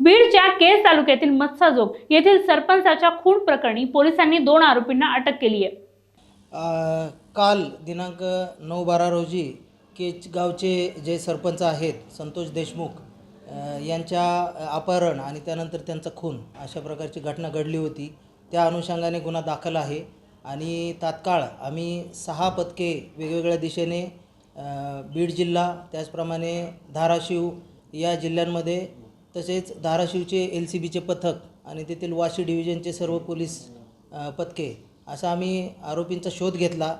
बीडच्या केस तालुक्यातील मत्साजोग येथील सरपंचाच्या खून प्रकरणी पोलिसांनी दोन आरोपींना अटक केली आहे. काल दिनांक नऊ बारा रोजी केच गावचे जे सरपंच आहेत संतोष देशमुख अ, यांच्या अपहरण आणि त्यानंतर त्यांचा खून अशा प्रकारची घटना घडली होती. त्या अनुषंगाने गुन्हा दाखल आहे आणि तात्काळ आम्ही सहा पथके वेगवेगळ्या दिशेने अ, बीड जिल्हा त्याचप्रमाणे धाराशिव या जिल्ह्यांमध्ये तसेच धाराशिवचे एल सी बीचे पथक आणि तेथील वाशी डिव्हिजनचे सर्व पोलीस पथके असा आम्ही आरोपींचा शोध घेतला.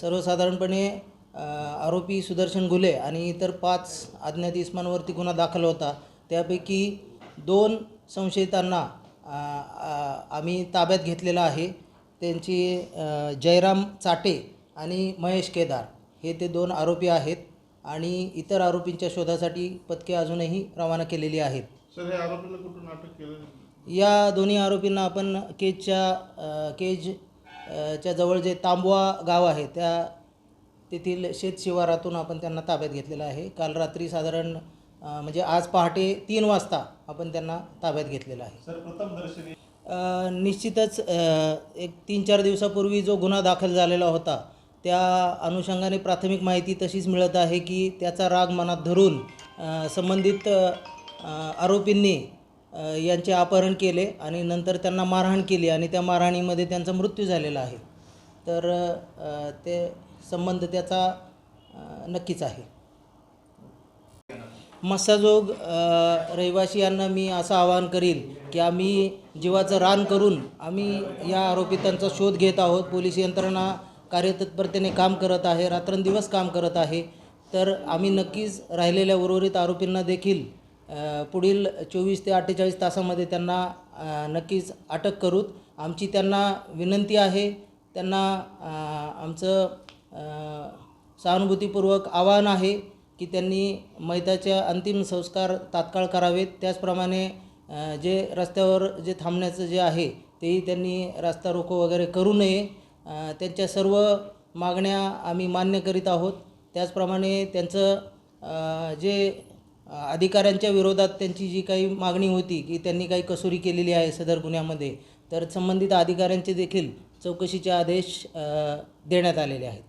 सर्वसाधारणपणे आरोपी सुदर्शन घुले आणि इतर पाच अज्ञात इस्मांवरती गुन्हा दाखल होता. त्यापैकी दोन संशयितांना आम्ही ताब्यात घेतलेला आहे. त्यांची जयराम चाटे आणि महेश केदार हे ते दोन आरोपी आहेत. आणि इतर आरोपींच्या शोधासाठी पथके अजूनही रवाना केलेली आहेत. सर हे आरोपीला कुठून अटक केलं या दोन्ही आरोपींना आपण केजच्या केज अ, च्या जवळ जे तांबवा गाव आहे त्या तेथील शेत शिवारातून आपण त्यांना ताब्यात घेतलेलं आहे. काल रात्री साधारण अ, म्हणजे आज पहाटे तीन वाजता आपण त्यांना ताब्यात घेतलेलं आहे. सर प्रथम दर्शनी अ, निश्चितच अ, एक तीन चार दिवसापूर्वी जो गुन्हा दाखल झालेला होता त्या अनुषंगाने प्राथमिक माहिती तशीच मिळत आहे की त्याचा राग मनात धरून संबंधित आरोपींनी यांचे अपहरण केले आणि नंतर त्यांना मारहाण केली आणि त्या मारहाणीमध्ये त्यांचा मृत्यू झालेला आहे. तर ते संबंध त्याचा नक्कीच आहे. मस्साजोग रहिवासी यांना मी असं आवाहन करीन की आम्ही जीवाचं रान करून आम्ही या आरोपितांचा शोध घेत आहोत. पोलीस यंत्रणा कार्यतत्परतेने काम करत आहे रात्रंदिवस काम करत आहे तर आम्ही नक्कीच राहिलेल्या उर्वरित आरोपींना देखील पुढील चोवीस ते अठ्ठेचाळीस तासामध्ये त्यांना नक्कीच अटक करूत आमची त्यांना विनंती आहे त्यांना आमचं सहानुभूतीपूर्वक आवाहन आहे की त्यांनी मैताचे अंतिम संस्कार तात्काळ करावेत. त्याचप्रमाणे जे रस्त्यावर जे थांबण्याचं जे आहे तेही त्यांनी रस्ता रोको वगैरे करू नये. त्यांच्या सर्व मागण्या आम्ही मान्य करीत आहोत. त्याचप्रमाणे त्यांचं जे अधिकाऱ्यांच्या विरोधात त्यांची जी काही मागणी होती की त्यांनी काही कसुरी केलेली आहे सदर गुन्ह्यामध्ये तर संबंधित अधिकाऱ्यांचे देखील चौकशीचे आदेश देण्यात आलेले आहेत.